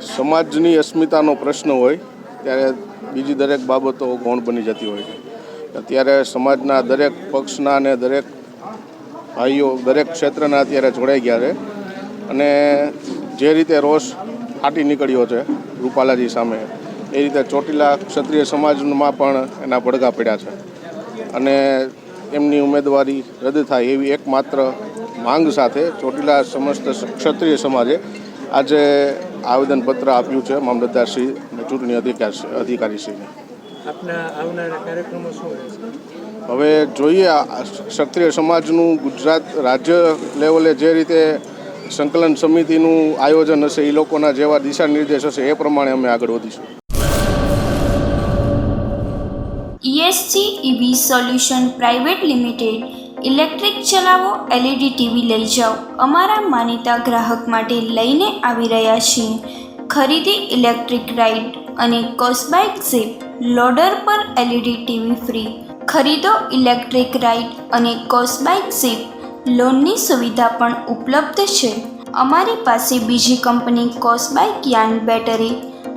સમાજની અસ્મિતાનો પ્રશ્ન હોય, ત્યારે બીજી દરેક બાબતો ગૌણ બની જતી હોય છે. અત્યારે સમાજના દરેક પક્ષના અને દરેક ભાઈઓ, દરેક ક્ષેત્રના અત્યારે જોડાઈ ગયા છે. અને જે રીતે રોષ ફાટી નીકળ્યો છે રૂપાલાજી સામે, એ રીતે ચોટીલા ક્ષત્રિય સમાજમાં પણ એના પડઘા પડ્યા છે. અને એમની ઉમેદવારી રદ થાય એવી એકમાત્ર માંગ સાથે ચોટીલા સમસ્ત ક્ષત્રિય સમાજે આજે આવેદનપત્ર આપ્યું છે મામલતદારશ્રી અને ચૂંટણી અધિકારી અધિકારીશ્રીને. આપના આવનારા કાર્યક્રમો શું રહેશે હવે જોઈએ ક્ષત્રિય સમાજનું ગુજરાત રાજ્ય લેવલે જે રીતે સંકલન સમિતિનું આયોજન હશે એ લોકોના જેવા દિશા નિર્દેશ હશે એ પ્રમાણે અમે આગળ વધીશું. ESG EV solution private limited electric ચલાવો એલઈડી ટીવી લઈ જાઓ. અમારા માનીતા ગ્રાહક માટે લઈને આવી રહ્યા છીએ. ખરીદી ઇલેક્ટ્રિક રાઇડ અને કોસ્બાઇક ઝીપ, લોડર પર એલઈડી ટીવી ફ્રી. ખરીદો ઇલેક્ટ્રિક રાઇડ અને કોસ્બાઇક ઝીપ. લોનની સુવિધા પણ ઉપલબ્ધ છે. અમારી પાસે બીજી કંપની કોસ્બાઇક યાન બેટરી